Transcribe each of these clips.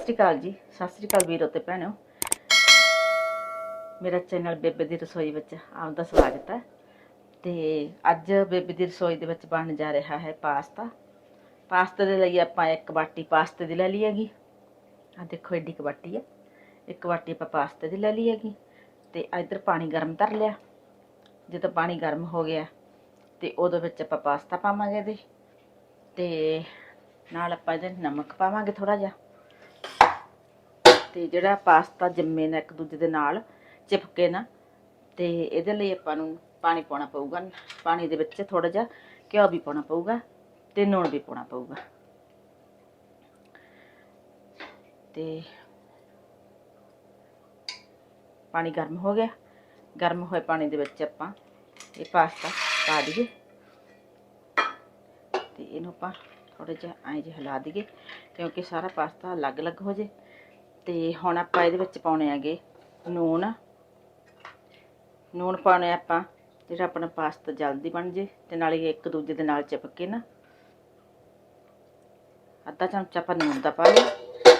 ਸਤਿ ਸ੍ਰੀ ਅਕਾਲ ਜੀ ਸਤਿ ਸ੍ਰੀ ਅਕਾਲ ਵੀਰੋ ਤੇ ਭੈਣੋ। ਮੇਰਾ ਚੈਨਲ ਬੇਬੇ ਦੀ ਰਸੋਈ ਵਿੱਚ ਆਪ ਦਾ ਸਵਾਗਤ ਹੈ। ਤੇ ਅੱਜ ਬੇਬੇ ਦੀ ਰਸੋਈ ਦੇ ਵਿੱਚ ਬਣਨ ਜਾ ਰਿਹਾ ਹੈ ਪਾਸਤਾ। ਪਾਸਤਾ ਦੇ ਲਈ ਆਪਾਂ ਇੱਕ ਬਾਟੀ ਪਾਸਤੇ ਦੀ ਲੈ ਲਈ ਹੈਗੀ। ਆ ਦੇਖੋ ਏਡੀ ਕੁ ਬਾਟੀ ਹੈ। ਇੱਕ ਬਾਟੀ ਆਪਾਂ ਪਾਸਤੇ ਦੀ ਲੈ ਲਈ ਹੈਗੀ। ਤੇ ਇੱਧਰ ਪਾਣੀ ਗਰਮ ਕਰ ਲਿਆ। ਜਦੋਂ ਪਾਣੀ ਗਰਮ ਹੋ ਗਿਆ, ਤੇ ਉਹਦੇ ਵਿੱਚ ਆਪਾਂ ਪਾਸਤਾ ਪਾਵਾਂਗੇ ਇਹਦੇ। ਤੇ ਨਾਲ ਆਪਾਂ ਇਹਦੇ ਨਮਕ ਪਾਵਾਂਗੇ ਥੋੜਾ ਜਿਹਾ। ਤੇ ਜਿਹੜਾ ਪਾਸਤਾ ਜੰਮੇ ਨਾ ਇੱਕ ਦੂਜੇ ਦੇ ਨਾਲ, ਚਿਪਕੇ ਨਾ, ਤੇ ਇਹਦੇ ਲਈ ਆਪਾਂ ਨੂੰ ਪਾਣੀ ਪਾਉਣਾ ਪਊਗਾ। ਪਾਣੀ ਦੇ ਵਿੱਚ ਥੋੜਾ ਜਿਹਾ ਘਿਓ ਵੀ ਪਾਉਣਾ ਪਊਗਾ ਤੇ ਨੂਣ ਵੀ ਪਾਉਣਾ ਪਊਗਾ। ਤੇ ਪਾਣੀ ਗਰਮ ਹੋ ਗਿਆ। ਗਰਮ ਹੋਏ ਪਾਣੀ ਦੇ ਵਿੱਚ ਆਪਾਂ ਇਹ ਪਾਸਤਾ ਪਾ ਦਈਏ। ਤੇ ਇਹਨੂੰ ਆਪਾਂ ਥੋੜਾ ਜਿਹਾ ਐਂ ਜਿਹਾ ਹਿਲਾ ਦਈਏ, ਕਿਉਂਕਿ ਸਾਰਾ ਪਾਸਤਾ ਅਲੱਗ-ਅਲੱਗ ਹੋ ਜੇ। ਤੇ ਹੁਣ ਆਪਾਂ ਇਹਦੇ ਵਿੱਚ ਪਾਉਣੇ ਹੈਗੇ ਨੂਣ ਨੂਣ ਪਾਉਣੇ ਆਪਾਂ, ਜਿਹੜਾ ਆਪਣਾ ਪਾਸਤਾ ਜਲਦੀ ਬਣ ਜੇ ਤੇ ਨਾਲੇ ਇੱਕ ਦੂਜੇ ਦੇ ਨਾਲ ਚਿਪਕੇ ਨਾ। ਅੱਧਾ ਚਮਚਾ ਆਪਾਂ ਨੂਣ ਦਾ ਪਾਵਾਂਗੇ ਲਿਆ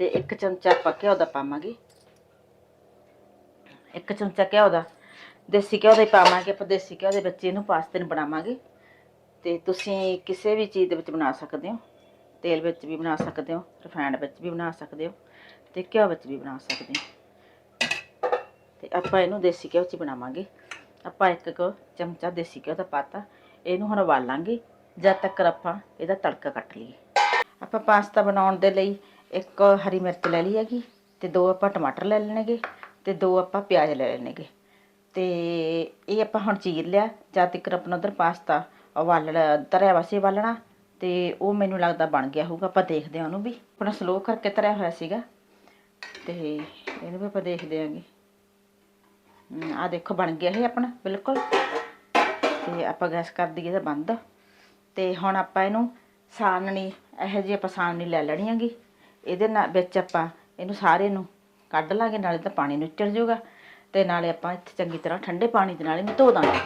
ਤੇ ਇੱਕ ਚਮਚਾ ਆਪਾਂ ਘਿਓ ਦਾ ਪਾਵਾਂਗੇ। ਇੱਕ ਚਮਚਾ ਘਿਓ ਦਾ, ਦੇਸੀ ਘਿਓ ਦਾ ਹੀ ਪਾਵਾਂਗੇ, ਆਪਾਂ ਦੇਸੀ ਘਿਓ ਦੇ ਵਿੱਚ ਇਹਨੂੰ ਪਾਸਤੇ ਨੂੰ ਬਣਾਵਾਂਗੇ। ਤੇ ਤੁਸੀਂ ਕਿਸੇ ਵੀ ਚੀਜ਼ ਦੇ ਵਿੱਚ ਬਣਾ ਸਕਦੇ ਹੋ, ਤੇਲ ਵਿੱਚ ਵੀ ਬਣਾ ਸਕਦੇ ਹੋ ਰਿਫਾਈਨਡ ਵਿੱਚ ਵੀ ਬਣਾ ਸਕਦੇ ਹੋ। ਤੇ ਘਿਓ ਵਿੱਚ ਵੀ ਬਣਾ ਸਕਦੇ ਹਾਂ। ਤੇ ਆਪਾਂ ਇਹਨੂੰ ਦੇਸੀ ਘਿਓ 'ਚ ਬਣਾਵਾਂਗੇ। ਆਪਾਂ ਇੱਕ ਕੁ ਚਮਚਾ ਦੇਸੀ ਘਿਓ ਦਾ ਪਾਤਾ, ਇਹਨੂੰ ਹੁਣ ਉਬਾਲਾਂਗੇ। ਜਦ ਤੱਕ ਆਪਾਂ ਇਹਦਾ ਤੜਕਾ ਕੱਟ ਲਈਏ। ਆਪਾਂ ਪਾਸਤਾ ਬਣਾਉਣ ਦੇ ਲਈ ਇੱਕ ਹਰੀ ਮਿਰਚ ਲੈ ਲਈ ਹੈਗੀ ਤੇ ਦੋ ਆਪਾਂ ਟਮਾਟਰ ਲੈ ਲੈਣਗੇ ਤੇ ਦੋ ਆਪਾਂ ਪਿਆਜ਼ ਲੈ ਲੈਣਗੇ। ਤੇ ਇਹ ਆਪਾਂ ਹੁਣ ਚੀਰ ਲਿਆ, ਜਦ ਤੱਕ ਆਪਣਾ ਉਧਰ ਪਾਸਤਾ ਉਬਾਲਣਾ, ਤਰਿਆ ਵਾਸੀ ਉਬਾਲਣਾ, ਤੇ ਉਹ ਮੈਨੂੰ ਲੱਗਦਾ ਬਣ ਗਿਆ ਹੋਊਗਾ। ਆਪਾਂ ਦੇਖਦੇ ਹਾਂ ਉਹਨੂੰ ਵੀ। ਆਪਣਾ ਸਲੋ ਕਰਕੇ ਤਰਿਆ ਹੋਇਆ ਸੀਗਾ। ਤੇ ਇਹਨੂੰ ਵੀ ਆਪਾਂ ਦੇਖਦੇ ਆਂਗੇ ਆ ਦੇਖੋ, ਬਣ ਗਿਆ ਇਹ ਆਪਣਾ, ਬਿਲਕੁਲ। ਤੇ ਆਪਾਂ ਗੈਸ ਕਰ ਦਈਏ ਤਾਂ ਬੰਦ। ਤੇ ਹੁਣ ਆਪਾਂ ਇਹਨੂੰ ਸਾਨਣੀ, ਇਹੋ ਜਿਹੀ ਆਪਾਂ ਸਾਨਣੀ ਲੈ ਲੈਣੀ ਹੈਗੀ। ਇਹਦੇ ਨਾਲ ਵਿੱਚ ਆਪਾਂ ਇਹਨੂੰ ਸਾਰੇ ਨੂੰ ਕੱਢ ਲਾਂਗੇ, ਨਾਲੇ ਤਾਂ ਪਾਣੀ ਨੂੰ ਨਿਚੜ ਜਾਊਗਾ। ਤੇ ਨਾਲੇ ਆਪਾਂ ਇੱਥੇ ਚੰਗੀ ਤਰ੍ਹਾਂ ਠੰਡੇ ਪਾਣੀ ਦੇ ਨਾਲ ਇਹਨੂੰ ਧੋ ਦਾਂਗੇ।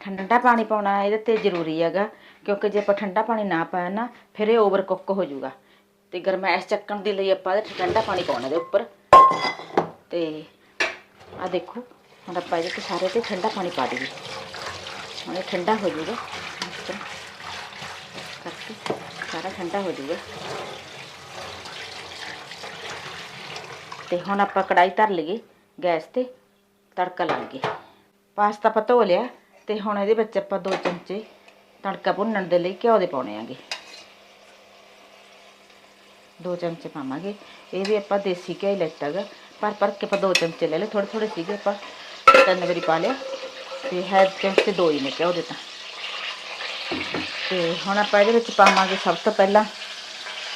ਠੰਡਾ ਪਾਣੀ ਪਾਉਣਾ ਇਹਦੇ ਤੇ ਜ਼ਰੂਰੀ ਹੈਗਾ, ਕਿਉਂਕਿ ਜੇ ਆਪਾਂ ਠੰਡਾ ਪਾਣੀ ਨਾ ਪਾਇਆ ਨਾ, ਫਿਰ ਇਹ ਓਵਰ ਕੁੱਕ ਹੋ ਜਾਊਗਾ। ਤੇ ਗਰਮੈਸ਼ ਚੱਕਣ ਦੇ ਲਈ ਆਪਾਂ ਇਹਦੇ ਠੰਡਾ ਪਾਣੀ ਪਾਉਣਾ ਦੇ ਉੱਪਰ। ਤੇ ਆ ਦੇਖੋ, ਹੁਣ ਆਪਾਂ ਇਹਦੇ ਸਾਰੇ ਤੇ ਠੰਡਾ ਪਾਣੀ ਪਾ ਦਈਏ। ਹੁਣ ਇਹ ਠੰਡਾ ਹੋ ਜਾਊਗਾ। ਕਰਕੇ ਸਾਰਾ ਠੰਡਾ ਹੋ ਜਾਊਗਾ। ਤੇ ਹੁਣ ਆਪਾਂ ਕੜਾਈ ਧਰ ਲਈਏ ਗੈਸ ਤੇ, ਤੜਕਾ ਲਾ ਲਈਏ। ਪਾਸਤਾ ਆਪਾਂ ਧੋ ਲਿਆ ਤੇ ਹੁਣ ਇਹਦੇ ਵਿੱਚ ਆਪਾਂ ਦੋ ਚਮਚੇ ਤੜਕਾ ਭੁੰਨਣ ਦੇ ਲਈ ਘਿਓ ਦੇ ਪਾਉਣੇ ਆਗੇ। ਦੋ ਚਮਚੇ ਪਾਵਾਂਗੇ ਇਹ ਵੀ ਆਪਾਂ ਦੇਸੀ ਘਿਓ ਹੀ ਲੈਤਾ ਗਾ ਪਰ ਪਰ ਕੇ ਆਪਾਂ ਦੋ ਚਮਚੇ ਲੈ ਲਏ ਥੋੜੇ ਥੋੜੇ ਸੀਗੇ ਆਪਾਂ ਤਿੰਨ ਵਾਰੀ ਪਾ ਲਿਆ ਤੇ ਹੈ ਚਮਚੇ ਦੋ ਹੀ ਨੇ ਘਿਓ ਦੇ ਤਾਂ ਤੇ ਹੁਣ ਆਪਾਂ ਇਹਦੇ ਵਿੱਚ ਪਾਵਾਂਗੇ ਸਭ ਤੋਂ ਪਹਿਲਾਂ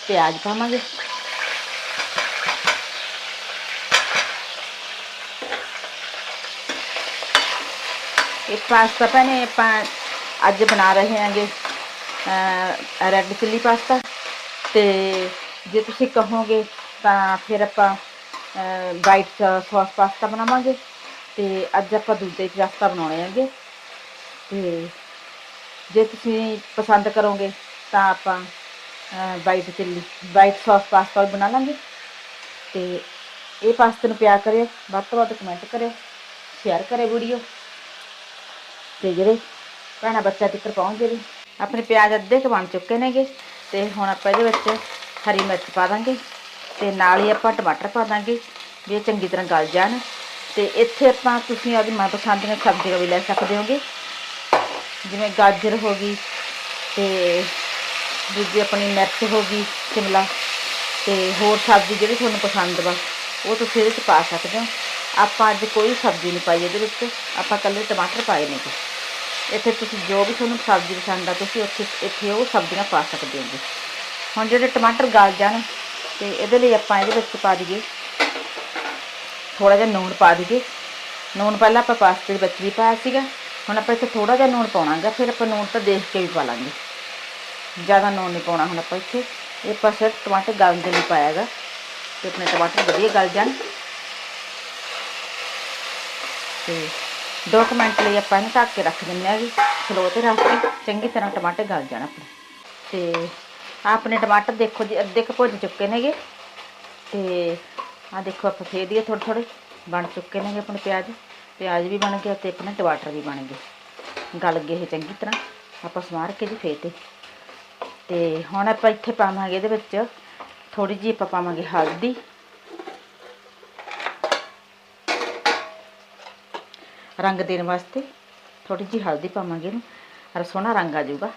ਪਿਆਜ਼ ਪਾਵਾਂਗੇ ਇਹ ਪਾਸਤਾ ਭੈਣੇ ਆਪਾਂ ਅੱਜ ਬਣਾ ਰਹੇ ਹਾਂਗੇ ਰੈੱਡ ਚਿੱਲੀ ਪਾਸਤਾ ਤੇ ਜੇ ਤੁਸੀਂ ਕਹੋਗੇ ਤਾਂ ਫਿਰ ਆਪਾਂ ਵਾਈਟ ਸੌਸ ਪਾਸਤਾ ਬਣਾਵਾਂਗੇ ਤੇ ਅੱਜ ਆਪਾਂ ਦੂਜੇ ਪਾਸਤਾ ਬਣਾਉਣੇ ਹੈਗੇ। ਤੇ ਜੇ ਤੁਸੀਂ ਪਸੰਦ ਕਰੋਗੇ ਤਾਂ ਆਪਾਂ white chilli white sauce pasta ਵੀ ਬਣਾ ਲਾਂਗੇ। ਤੇ ਇਹ ਪਾਸਤੇ ਨੂੰ ਪਿਆਰ ਕਰਿਓ, ਵੱਧ ਤੋਂ ਵੱਧ ਕਮੈਂਟ ਕਰਿਓ ਸ਼ੇਅਰ ਕਰਿਓ ਵੀਡੀਓ ਤੇ ਜਿਹੜੇ ਭੈਣਾਂ ਬੱਚਾ ਤਿੱਕਰ ਪਹੁੰਚ ਗਏ ਆਪਣੇ ਪਿਆਜ਼ ਅੱਧੇ ਕੁ ਬਣ ਚੁੱਕੇ ਨੇਗੇ। ਤੇ ਹੁਣ ਆਪਾਂ ਇਹਦੇ ਵਿੱਚ ਹਰੀ ਮਿਰਚ ਪਾ ਦਾਂਗੇ ਤੇ ਨਾਲ ਹੀ ਆਪਾਂ ਟਮਾਟਰ ਪਾ ਦਾਂਗੇ, ਵੀ ਇਹ ਚੰਗੀ ਤਰ੍ਹਾਂ ਗਲ ਜਾਣ। ਤੇ ਇੱਥੇ ਆਪਾਂ ਤੁਸੀਂ ਆਪਣੀ ਮਨਪਸੰਦ ਦੀਆਂ ਸਬਜ਼ੀਆਂ ਵੀ ਲੈ ਸਕਦੇ ਹੋਗੇ। ਜਿਵੇਂ ਗਾਜਰ ਹੋ ਗਈ ਤੇ ਦੂਜੀ ਆਪਣੀ ਮਿਰਚ ਹੋ ਗਈ, ਸ਼ਿਮਲਾ। ਤੇ ਹੋਰ ਸਬਜ਼ੀ ਜਿਹੜੀ ਤੁਹਾਨੂੰ ਪਸੰਦ ਵਾ, ਉਹ ਤੁਸੀਂ ਇਹਦੇ 'ਚ ਪਾ ਸਕਦੇ ਹੋ। ਆਪਾਂ ਅੱਜ ਕੋਈ ਸਬਜ਼ੀ ਨਹੀਂ ਪਾਈ ਇਹਦੇ ਵਿੱਚ, ਆਪਾਂ ਇਕੱਲੇ ਟਮਾਟਰ ਪਾਏ ਨੇ। ਇੱਥੇ ਤੁਸੀਂ ਜੋ ਵੀ ਤੁਹਾਨੂੰ ਸਬਜ਼ੀ ਪਸੰਦ ਆ, ਤੁਸੀਂ ਉੱਥੇ, ਇੱਥੇ ਉਹ ਸਬਜ਼ੀਆਂ ਪਾ ਸਕਦੇ ਹੋਗੇ। ਹੁਣ ਜਿਹੜੇ ਟਮਾਟਰ ਗਲ ਜਾਣ ਤੇ ਇਹਦੇ ਲਈ ਆਪਾਂ ਇਹਦੇ ਵਿੱਚ ਪਾ ਦਈਏ ਥੋੜਾ ਜਿਹਾ ਨੂਣ ਪਾ ਦਈਏ। ਨੂਣ ਪਹਿਲਾਂ ਆਪਾਂ ਪਾਸਤੇ ਦੇ ਵਿੱਚ ਵੀ ਪਾਇਆ ਸੀਗਾ। ਹੁਣ ਆਪਾਂ ਇੱਥੇ ਥੋੜਾ ਜਿਹਾ ਨੂਣ ਪਾਉਣਾਗਾ, ਫਿਰ ਆਪਾਂ ਨੂਣ ਤਾਂ ਦੇਖ ਕੇ ਵੀ ਪਾ ਲਾਂਗੇ। ਜ਼ਿਆਦਾ ਨੂਣ ਨਹੀਂ ਪਾਉਣਾ ਹੁਣ ਆਪਾਂ ਇੱਥੇ। ਇਹ ਆਪਾਂ ਸਿਰਫ ਟਮਾਟਰ ਗਲਣ ਦੇ ਲਈ ਪਾਇਆਗਾ ਤੇ ਆਪਣੇ ਟਮਾਟਰ ਵਧੀਆ ਗਲ ਜਾਣ। ਤੇ 2 ਮਿੰਟ ਲਈ ਆਪਾਂ ਇਹਨੂੰ ਢੱਕ ਕੇ ਰੱਖ ਦਿੰਦੇ ਹਾਂ ਜੀ। ਸਲੋ ਤੇ ਰੱਖ ਕੇ ਚੰਗੀ ਤਰ੍ਹਾਂ ਟਮਾਟਰ ਗਲ ਜਾਣ ਆਪਣੇ। ਤੇ ਆਪਣੇ ਟਮਾਟਰ ਦੇਖੋ ਜੀ, ਅੱਧੇ ਕੁ ਭੁੱਜ ਚੁੱਕੇ ਨੇਗੇ। ਤੇ ਆ ਦੇਖੋ ਆਪਾਂ ਫੇਰ ਦੀਏ ਥੋੜੇ ਥੋੜੇ ਬਣ ਚੁੱਕੇ ਨੇਗੇ ਆਪਣੇ ਪਿਆਜ਼। ਪਿਆਜ਼ ਵੀ ਬਣ ਗਿਆ ਤੇ ਆਪਣੇ ਟਮਾਟਰ ਵੀ ਬਣ ਗਏ। ਗਲ ਗਏ ਇਹ ਚੰਗੀ ਤਰ੍ਹਾਂ ਆਪਾਂ ਸਮਾਰ ਕੇ ਜੀ ਫੇਰ ਤੇ। ਤੇ ਹੁਣ ਆਪਾਂ ਇੱਥੇ ਪਾਵਾਂਗੇ ਇਹਦੇ ਵਿੱਚ ਥੋੜੀ ਜਿਹੀ ਆਪਾਂ ਪਾਵਾਂਗੇ ਹਲਦੀ। ਰੰਗ ਦੇਣ ਵਾਸਤੇ ਥੋੜੀ ਜਿਹੀ ਹਲਦੀ ਪਾਵਾਂਗੇ ਇਹਨੂੰ। ਔਰ ਸੋਹਣਾ ਰੰਗ ਆ ਜਾਊਗਾ।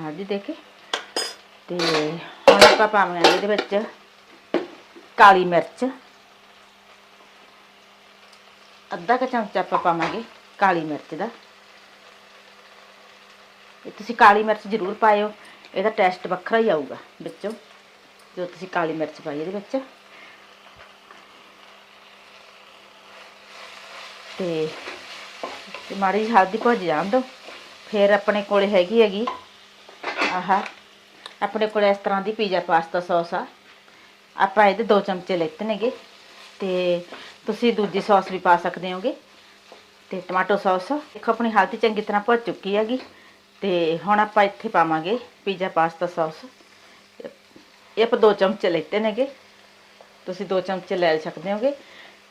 ਹਲਦੀ ਦੇ ਕੇ ਤੇ ਹੁਣ ਆਪਾਂ ਪਾਵਾਂਗੇ ਇਹਦੇ ਵਿੱਚ ਕਾਲੀ ਮਿਰਚ। ਅੱਧਾ ਕੁ ਚਮਚਾ ਆਪਾਂ ਪਾਵਾਂਗੇ ਕਾਲੀ ਮਿਰਚ ਦਾ। ਇਹ ਤੁਸੀਂ ਕਾਲੀ ਮਿਰਚ ਜ਼ਰੂਰ ਪਾਇਓ, ਇਹਦਾ ਟੈਸਟ ਵੱਖਰਾ ਹੀ ਆਊਗਾ ਵਿੱਚੋਂ, ਜੋ ਤੁਸੀਂ ਕਾਲੀ ਮਿਰਚ ਪਾਈ ਇਹਦੇ ਵਿੱਚ। ਤੇ ਤੇ ਮਾੜੀ ਜਿਹੀ ਹਲਦੀ ਭੁੱਜ ਜਾਣ ਦਿਓ, ਫਿਰ ਆਪਣੇ ਕੋਲੇ ਹੈਗੀ ਹੈਗੀ ਆਹ ਆਪਣੇ ਕੋਲ ਇਸ ਤਰ੍ਹਾਂ ਦੀ ਪੀਜ਼ਾ ਪਾਸਤਾ ਸੌਸ ਆ। ਆਪਾਂ ਇਹਦੇ ਦੋ ਚਮਚੇ ਲੈਤੇ ਨੇਗੇ ਤੇ ਤੁਸੀਂ ਦੂਜੀ ਸੌਸ ਵੀ ਪਾ ਸਕਦੇ ਹੋਗੇ ਤੇ ਟਮਾਟੋ ਸੌਸ। ਦੇਖੋ, ਆਪਣੀ ਹਲਦੀ ਚੰਗੀ ਤਰ੍ਹਾਂ ਭੁੱਜ ਚੁੱਕੀ ਹੈਗੀ ਤੇ ਹੁਣ ਆਪਾਂ ਇੱਥੇ ਪਾਵਾਂਗੇ ਪੀਜ਼ਾ ਪਾਸਤਾ ਸੌਸ। ਇਹ ਆਪਾਂ ਦੋ ਚਮਚੇ ਲੈਤੇ ਨੇਗੇ। ਤੁਸੀਂ ਦੋ ਚਮਚੇ ਲੈ ਸਕਦੇ ਹੋਗੇ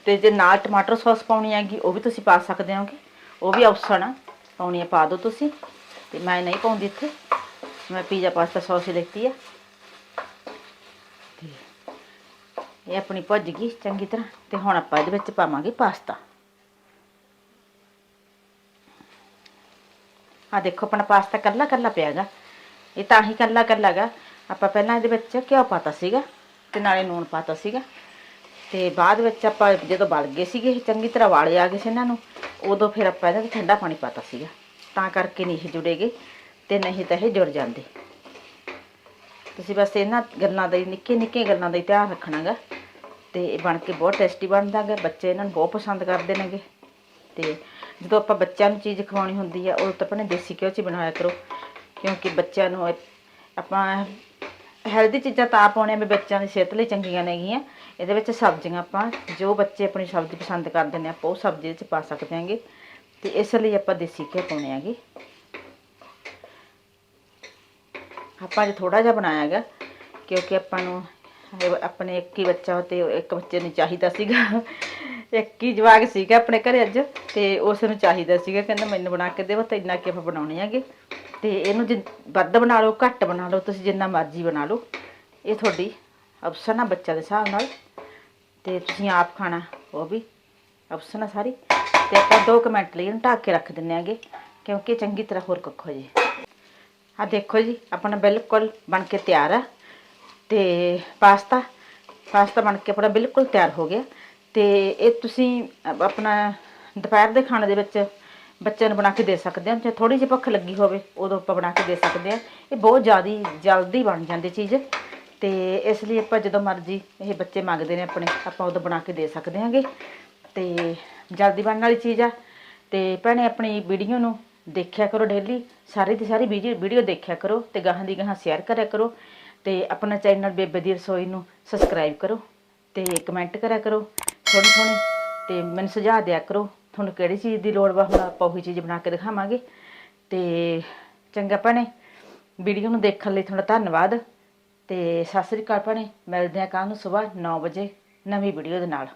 ਤੇ ਜੇ ਨਾਲ ਟਮਾਟਰ ਸੌਸ ਪਾਉਣੀ ਹੈਗੀ, ਉਹ ਵੀ ਤੁਸੀਂ ਪਾ ਸਕਦੇ ਹੋਗੇ। ਉਹ ਵੀ ਆਪਸ਼ਨ ਆ, ਪਾਉਣੀ ਆ, ਪਾ ਦਿਓ ਤੁਸੀਂ। ਤੇ ਮੈਂ ਨਹੀਂ ਪਾਉਂਦੀ ਇੱਥੇ। ਮੈਂ ਪੀਜ਼ਾ ਪਾਸਤਾ ਸੌਸ ਹੀ ਲੈਤੀ ਆ ਤੇ ਇਹ ਆਪਣੀ ਭੁੱਜ ਗਈ ਚੰਗੀ ਤਰ੍ਹਾਂ ਤੇ ਹੁਣ ਆਪਾਂ ਇਹਦੇ ਵਿੱਚ ਪਾਵਾਂਗੇ ਪਾਸਤਾ ਆ ਦੇਖੋ ਆਪਣਾ ਪਾਸਤਾ ਕੱਲਾ ਕੱਲਾ ਪਿਆਗਾ ਇਹ ਤਾਂ ਹੀ ਕੱਲਾ ਕੱਲਾ ਗਾ ਆਪਾਂ ਪਹਿਲਾਂ ਇਹਦੇ ਵਿੱਚ ਘਿਓ ਪਾਤਾ ਸੀਗਾ ਤੇ ਨਾਲੇ ਨੂਣ ਪਾਤਾ ਸੀਗਾ ਤੇ ਬਾਅਦ ਵਿੱਚ ਆਪਾਂ ਜਦੋਂ ਬਲ ਗਏ ਸੀਗੇ ਇਹ ਚੰਗੀ ਤਰ੍ਹਾਂ ਵਾਲੇ ਆ ਗਏ ਸੀ ਇਹਨਾਂ ਨੂੰ ਉਦੋਂ ਫਿਰ ਆਪਾਂ ਇਹਦੇ ਵਿੱਚ ਠੰਡਾ ਪਾਣੀ ਪਾਤਾ ਸੀਗਾ ਤਾਂ ਕਰਕੇ ਨਹੀਂ ਇਹ ਜੁੜੇਗੇ ਤੇ ਨਹੀਂ ਤਾਂ ਇਹ ਜੁੜ ਜਾਂਦੇ। ਤੁਸੀਂ ਬਸ ਇਹਨਾਂ ਗੱਲਾਂ ਦਾ ਹੀ, ਨਿੱਕੇ ਨਿੱਕੇ ਗੱਲਾਂ ਦਾ ਹੀ ਧਿਆਨ ਰੱਖਣਾਗਾ। ਤੇ ਇਹ ਬਣ ਕੇ ਬਹੁਤ ਟੇਸਟੀ ਬਣਦਾ ਗਾ ਬੱਚੇ ਇਹਨਾਂ ਨੂੰ ਬਹੁਤ ਪਸੰਦ ਕਰਦੇ ਨੇਗੇ। ਤੇ ਜਦੋਂ ਆਪਾਂ ਬੱਚਿਆਂ ਨੂੰ ਚੀਜ਼ ਖਵਾਉਣੀ ਹੁੰਦੀ ਆ ਉਦੋਂ ਤਾਂ ਆਪਣੇ ਦੇਸੀ ਘਿਓ 'ਚ ਹੀ ਬਣਾਇਆ ਕਰੋ। ਕਿਉਂਕਿ ਬੱਚਿਆਂ ਨੂੰ ਆਪਾਂ ਹੈਲਦੀ ਚੀਜ਼ਾਂ ਤਾਂ ਆਪ ਪਾਉਣੇ ਵੀ ਬੱਚਿਆਂ ਦੀ ਸਿਹਤ ਲਈ ਚੰਗੀਆਂ ਨੇਗੀਆਂ। ਇਹਦੇ ਵਿੱਚ ਸਬਜ਼ੀਆਂ ਆਪਾਂ, ਜੋ ਬੱਚੇ ਆਪਣੀ ਸਬਜ਼ੀ ਪਸੰਦ ਕਰਦੇ ਨੇ, ਆਪਾਂ ਉਹ ਸਬਜ਼ੀ ਵਿੱਚ ਪਾ ਸਕਦੇ ਹਾਂਗੇ ਤੇ ਇਸ ਲਈ ਆਪਾਂ ਦੇਸੀ ਘਿਓ ਪਾਉਣੇ ਆਗੇ। ਆਪਾਂ ਅੱਜ ਥੋੜਾ ਜਿਹਾ ਬਣਾਇਆ ਹੈਗਾ, ਕਿਉਂਕਿ ਆਪਾਂ ਨੂੰ ਆਪਣੇ ਇੱਕ ਹੀ ਬੱਚਾ ਤੇ ਇੱਕ ਬੱਚੇ ਨੂੰ ਚਾਹੀਦਾ ਸੀਗਾ। ਇੱਕ ਹੀ ਜਵਾਕ ਸੀਗਾ ਆਪਣੇ ਘਰੇ ਅੱਜ, ਤੇ ਉਸ ਨੂੰ ਚਾਹੀਦਾ ਸੀਗਾ, ਕਹਿੰਦਾ ਮੈਨੂੰ ਬਣਾ ਕੇ ਦੇਵੋ ਤਾਂ ਇੰਨਾ ਕਿ ਆਪਾਂ ਬਣਾਉਣੇ ਹੈਗੇ। ਤੇ ਇਹਨੂੰ ਜੇ, ਵੱਧ ਬਣਾ ਲਓ, ਘੱਟ ਬਣਾ ਲਓ, ਤੁਸੀਂ ਜਿੰਨਾ ਮਰਜ਼ੀ ਬਣਾ ਲਓ। ਇਹ ਤੁਹਾਡੀ ਆਪਸ਼ਨ ਆ ਬੱਚਾ ਦੇ ਹਿਸਾਬ ਨਾਲ। ਤੇ ਤੁਸੀਂ ਆਪ ਖਾਣਾ, ਉਹ ਵੀ ਆਪਸ਼ਨ ਆ ਸਾਰੀ। ਤੇ ਆਪਾਂ 2 ਮਿੰਟ ਲਈ ਇਹਨੂੰ ਢੱਕ ਕੇ ਰੱਖ ਦਿੰਨੇ ਆਗੇ ਕਿਉਂਕਿ ਚੰਗੀ ਤਰ੍ਹਾਂ ਹੋਰ ਕੁੱਕ ਹੋ ਜੇ। ਆ ਦੇਖੋ ਜੀ, ਆਪਣਾ ਬਿਲਕੁਲ ਬਣ ਕੇ ਤਿਆਰ ਆ। ਤੇ ਪਾਸਤਾ ਪਾਸਤਾ ਬਣ ਕੇ ਆਪਣਾ ਬਿਲਕੁਲ ਤਿਆਰ ਹੋ ਗਿਆ। ਤੇ ਇਹ ਤੁਸੀਂ ਆਪਣਾ ਦੁਪਹਿਰ ਦੇ ਖਾਣੇ ਦੇ ਵਿੱਚ ਬੱਚਿਆਂ ਨੂੰ ਬਣਾ ਕੇ ਦੇ ਸਕਦੇ ਹੋ, ਜੇ ਥੋੜੀ ਜਿਹੀ ਭੁੱਖ ਲੱਗੀ ਹੋਵੇ, ਉਦੋਂ ਆਪਾਂ ਬਣਾ ਕੇ ਦੇ ਸਕਦੇ ਆ। ਇਹ ਬਹੁਤ ਜ਼ਿਆਦੀ ਜਲਦੀ ਬਣ ਜਾਂਦੀ ਚੀਜ਼। ਤੇ ਇਸ ਲਈ ਆਪਾਂ ਜਦੋਂ ਮਰਜ਼ੀ ਇਹ ਬੱਚੇ ਮੰਗਦੇ ਨੇ ਆਪਣੇ, ਆਪਾਂ ਉਦੋਂ ਬਣਾ ਕੇ ਦੇ ਸਕਦੇ ਹਾਂਗੇ। ਤੇ ਜਲਦੀ ਬਣਨ ਵਾਲੀ ਚੀਜ਼ ਆ। ਤੇ ਭੈਣੇ, ਆਪਣੀ ਵੀਡੀਓ ਨੂੰ ਦੇਖਿਆ ਕਰੋ ਡੇਲੀ ਸਾਰੀ ਦੀ ਸਾਰੀ ਵੀਡੀਓ ਵੀਡੀਓ ਦੇਖਿਆ ਕਰੋ ਤੇ ਗਾਹਾਂ ਦੀ ਗਾਹਾਂ ਸ਼ੇਅਰ ਕਰਿਆ ਕਰੋ ਤੇ ਆਪਣਾ ਚੈਨਲ ਬੇਬੇ ਦੀ ਰਸੋਈ ਨੂੰ ਸਬਸਕ੍ਰਾਈਬ ਕਰੋ ਤੇ ਕਮੈਂਟ ਕਰਿਆ ਕਰੋ ਥੋੜੀ ਥੋੜੀ ਤੇ ਮੈਨੂੰ ਸੁਝਾਅ ਦਿਆ ਕਰੋ ਤੁਹਾਨੂੰ ਕਿਹੜੀ ਚੀਜ਼ ਦੀ ਲੋੜ ਵਾ, ਹੁਣ ਆਪਾਂ ਉਹੀ ਚੀਜ਼ ਬਣਾ ਕੇ ਦਿਖਾਵਾਂਗੇ ਤੇ ਚੰਗਾ ਭੈਣੇ ਵੀਡੀਓ ਨੂੰ ਦੇਖਣ ਲਈ ਤੁਹਾਡਾ ਧੰਨਵਾਦ ਤੇ ਸਤਿ ਸ੍ਰੀ ਅਕਾਲ ਭੈਣੇ, ਮਿਲਦੇ ਹਾਂ ਕੱਲ੍ਹ ਨੂੰ ਸਵੇਰ 9 ਵਜੇ ਨਵੀਂ ਵੀਡੀਓ ਦੇ ਨਾਲ।